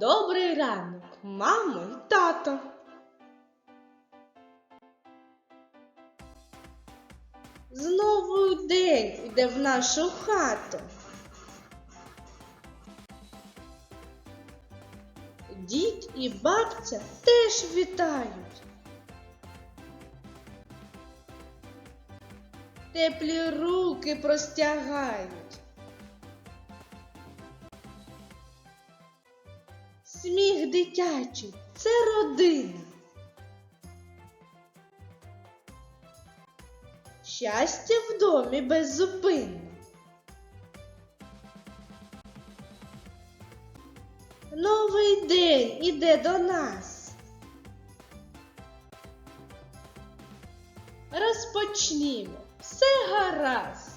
Добрий ранок, мамо й тато. Знову день іде в нашу хату. Дід і бабця теж вітають. Теплі руки простягають. Сміх дитячий це родина. Щастя в домі беззупинно. Новий день іде до нас. Розпочнімо, все гаразд.